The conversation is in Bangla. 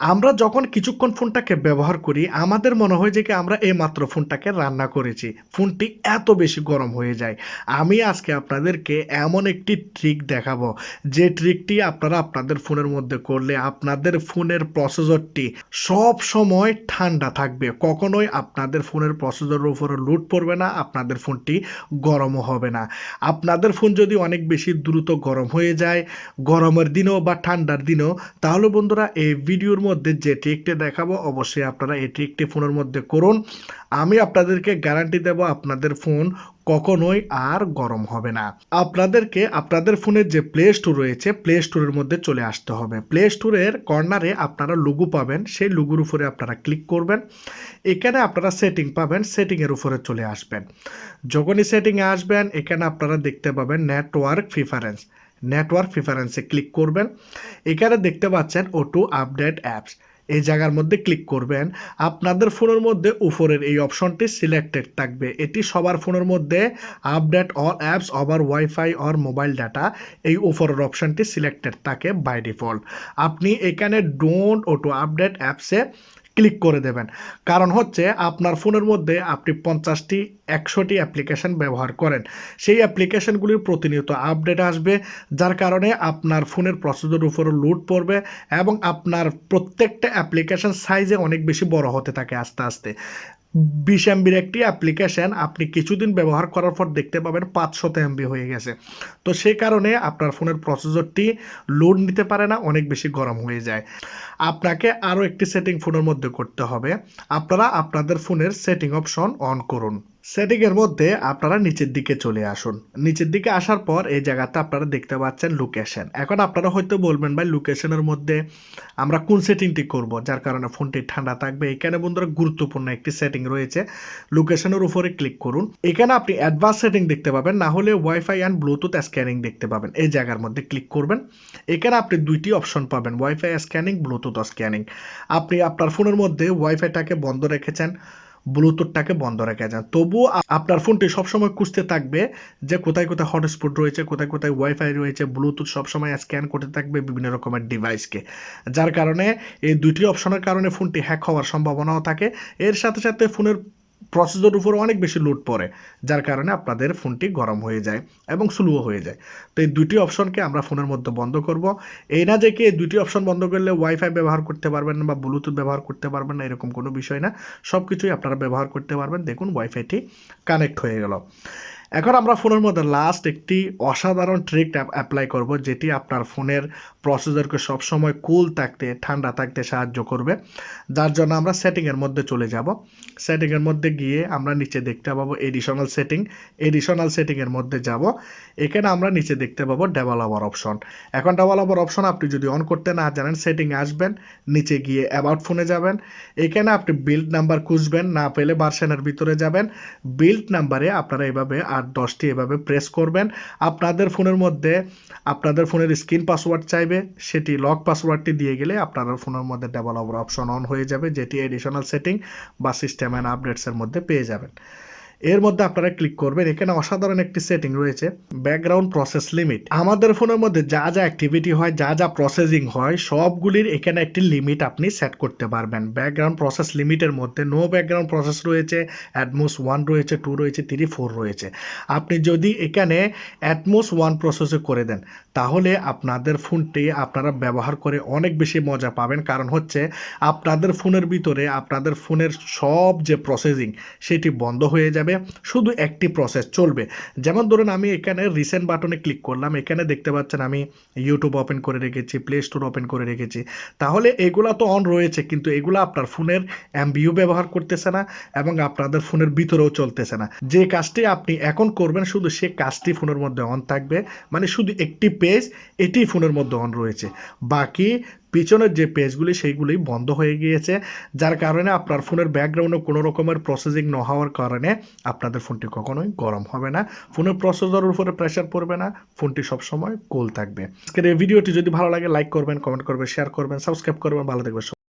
আমরা যখন কিছুক্ষণ ফোনটাকে ব্যবহার করি, আমাদের মনে হয় যে কি আমরা এই মাত্র ফোনটাকে রান্না করেছি। ফোনটি এত বেশি গরম হয়ে যায়। আমি আজকে আপনাদেরকে এমন একটি ট্রিক দেখাবো। যে ট্রিকটি আপনারা আপনাদের ফোনের মধ্যে করলে আপনাদের ফোনের প্রসেসরটি সব সময় ঠান্ডা থাকবে। কখনোই আপনাদের ফোনের প্রসেসরের উপরে লুট পড়বে না, আপনাদের ফোনটি গরমও হবে না। আপনাদের ফোন যদি অনেক বেশি দ্রুত গরম হয়ে যায়, গরমের দিনেও বা ঠান্ডার দিনেও, তাহলে বন্ধুরা এই ভিডিওর মধ্যে যে ট্রিকটি দেখাবো, অবশ্যই আপনারা এই ট্রিকটি ফোনের মধ্যে করুন। আমি আপনাদেরকে গ্যারান্টি দেব, আপনাদের ফোন কখনোই আর গরম হবে না। আপনাদেরকে আপনাদের ফোনের যে প্লে স্টোর রয়েছে প্লে স্টোরের মধ্যে চলে আসতে হবে। প্লে স্টোরের কর্নারে আপনারা লুগু পাবেন, সেই লুগুর উপরে আপনারা ক্লিক করবেন। এখানে আপনারা সেটিং পাবেন সেটিংয়ের উপরে চলে আসবেন। যখনই সেটিংয়ে আসবেন, এখানে আপনারা দেখতে পাবেন নেটওয়ার্ক প্রিফারেন্স নেটওয়ার্ক প্রিফারেন্সে ক্লিক করবেন। এখানে দেখতে পাচ্ছেন ওটু আপডেট অ্যাপস এই জায়গার মধ্যে ক্লিক করবেন। আপনাদের ফোনের মধ্যে উপরের এই অপশনটি সিলেক্টেড থাকবে। এটি সবার ফোনের মধ্যে update all apps over wifi or mobile data এই উপরের অপশনটি সিলেক্টেড থাকে বাই ডিফল্ট আপনি এখানে ডোন্ট অটো আপডেট অ্যাপসে ক্লিক করে দেবেন। কারণ হচ্ছে আপনার ফোনের মধ্যে আপনি পঞ্চাশটি, একশোটি অ্যাপ্লিকেশন ব্যবহার করেন। সেই অ্যাপ্লিকেশনগুলির প্রতিনিয়ত আপডেট আসবে, যার কারণে আপনার ফোনের প্রসেসর উপরে লুট পড়বে এবং আপনার প্রত্যেকটা অ্যাপ্লিকেশন সাইজে অনেক বেশি বড় হতে থাকে আস্তে আস্তে। বিশ এমবির একটি অ্যাপ্লিকেশান আপনি কিছুদিন ব্যবহার করার পর দেখতে পাবেন পাঁচশত এমবি হয়ে গেছে। তো সেই কারণে আপনার ফোনের প্রসেসরটি লোড নিতে পারে না, অনেক বেশি গরম হয়ে যায়। আপনাকে আরও একটি সেটিং ফোনের মধ্যে করতে হবে। আপনারা আপনাদের ফোনের সেটিং অপশন অন করুন। সেটিং এর মধ্যে আপনারা নিচের দিকে চলে আসুন। নিচের দিকে আসার পর এই জায়গাতে আপনারা দেখতে পাচ্ছেন লোকেশন এখন আপনারা হয়তো বলবেন, ভাই লোকেশনের মধ্যে আমরা কোন সেটিংটি করব? যার কারণে ফোনটি ঠান্ডা থাকবে। এখানে বন্ধুরা গুরুত্বপূর্ণ একটি সেটিং রয়েছে। লোকেশনের উপরে ক্লিক করুন। এখানে আপনি অ্যাডভান্স সেটিং দেখতে পাবেন, না হলে ওয়াইফাই অ্যান্ড ব্লুটুথ স্ক্যানিং দেখতে পাবেন। এই জায়গার মধ্যে ক্লিক করবেন। এখানে আপনি দুইটি অপশন পাবেন ওয়াইফাই স্ক্যানিং ব্লুটুথ স্ক্যানিং আপনি আপনার ফোনের মধ্যে ওয়াইফাইটাকে বন্ধ রেখেছেন। ব্লুটুথটাকে বন্ধ রেখে যান। তবুও আপনার ফোনটি সবসময় খুঁজতে থাকবে যে কোথায় কোথায় হটস্পট রয়েছে, কোথায় কোথায় ওয়াইফাই রয়েছে ব্লুটুথ সবসময় স্ক্যান করতে থাকবে বিভিন্ন রকমের ডিভাইসকে যার কারণে এই দুটি অপশনের কারণে ফোনটি হ্যাক হওয়ার সম্ভাবনাও থাকে। এর সাথে সাথে ফোনের প্রসেসর উপর অনেক বেশি লোড পড়ে, যার কারণে আপনাদের ফোনটি গরম হয়ে যায় এবং স্লোও হয়ে যায়। তো এই দুটি অপশনকে আমরা ফোনের মধ্যে বন্ধ করব। এই না যে কি এই দুটি অপশন বন্ধ করলে ওয়াইফাই ব্যবহার করতে পারবেন বা ব্লুটুথ ব্যবহার করতে পারবেন না, এরকম কোনো বিষয় না। সব কিছুই আপনারা ব্যবহার করতে পারবেন। দেখুন ওয়াইফাইটি কানেক্ট হয়ে গেল। এখন আমরা ফোনের মধ্যে লাস্ট একটি অসাধারণ ট্রিক অ্যাপ্লাই করব, যেটি আপনার ফোনের প্রসেসরকে সবসময় কুল থাকতে, ঠান্ডা থাকতে সাহায্য করবে। যার জন্য আমরা সেটিংয়ের মধ্যে চলে যাব। সেটিংয়ের মধ্যে গিয়ে আমরা নিচে দেখতে পাবো এডিশনাল সেটিং এডিশনাল সেটিংয়ের মধ্যে যাব। এখানে আমরা নিচে দেখতে পাবো ডেভেলপার অপশন এখন ডেভেলপার অপশন আপনি যদি অন করতে না জানেন সেটিং আসবেন, নিচে গিয়ে অ্যাবাউট ফোনে যাবেন। এখানে আপনি বিল্ড নাম্বার খুঁজবেন, না পেলে ভার্সনের ভিতরে যাবেন। বিল্ড নাম্বারে আপনারা এভাবে আট দশটি এভাবে প্রেস করবেন। আপনাদের ফোনের মধ্যে, আপনাদের ফোনের স্ক্রিন পাসওয়ার্ড চাইবে, সেটি লক পাসওয়ার্ডটি দিয়ে গেলে আপনার ফোনের মধ্যে ডেভেলপার অপশন অন হয়ে যাবে, যেটি এডিশনাল সেটিং বা সিস্টেম অ্যান্ড আপডেটসের মধ্যে পেয়ে যাবেন। এর মধ্যে আপনারা ক্লিক করবেন। এখানে অসাধারণ একটি সেটিং রয়েছে ব্যাকগ্রাউন্ড প্রসেস লিমিট আমাদের ফোনের মধ্যে যা যা অ্যাক্টিভিটি হয়, যা যা প্রসেসিং হয়, সবগুলির এখানে একটি লিমিট আপনি সেট করতে পারবেন। ব্যাকগ্রাউন্ড প্রসেস লিমিটের মধ্যে নো ব্যাকগ্রাউন্ড প্রসেস রয়েছে অ্যাডমোস ওয়ান রয়েছে টু রয়েছে থ্রি ফোর রয়েছে। আপনি যদি এখানে অ্যাটমোস ওয়ান প্রসেসে করে দেন, তাহলে আপনাদের ফোনটি আপনারা ব্যবহার করে অনেক বেশি মজা পাবেন। কারণ হচ্ছে, আপনাদের ফোনের ভিতরে আপনাদের ফোনের সব যে প্রসেসিং সেটি বন্ধ হয়ে যাবে। শুধু একটি প্রসেস চলবে। যেমন ধরুন, আমি এখানে রিসেন্ট বাটনে ক্লিক করলাম, এখানে দেখতে পাচ্ছেন আমি ইউটিউব ওপেন করে রেখেছি প্লে স্টোর ওপেন করে রেখেছি। তাহলে এগুলা তো অন রয়েছে, কিন্তু এগুলো আপনার ফোনের এমবিও ব্যবহার করতেছে না এবং আপনাদের ফোনের ভিতরেও চলতেছে না। যে কাজটি আপনি এখন করবেন, শুধু সে কাজটি ফোনের মধ্যে অন থাকবে মানে শুধু একটি পেজ এটি ফোনের মধ্যে অন রয়েছে। বাকি পিছনের যে পেজগুলি সেইগুলি বন্ধ হয়ে গিয়েছে। যার কারণে আপনার ফোনের ব্যাকগ্রাউন্ডে কোনো রকমের প্রসেসিং না হওয়ার কারণে আপনাদের ফোনটি কখনোই গরম হবে না। ফোনের প্রসেসরের উপরে প্রেশার পড়বে না। ফোনটি সবসময় কুল থাকবে। আজকের এই ভিডিওটি যদি ভালো লাগে লাইক করবেন কমেন্ট করবেন শেয়ার করবেন সাবস্ক্রাইব করবেন, ভালো থাকবেন।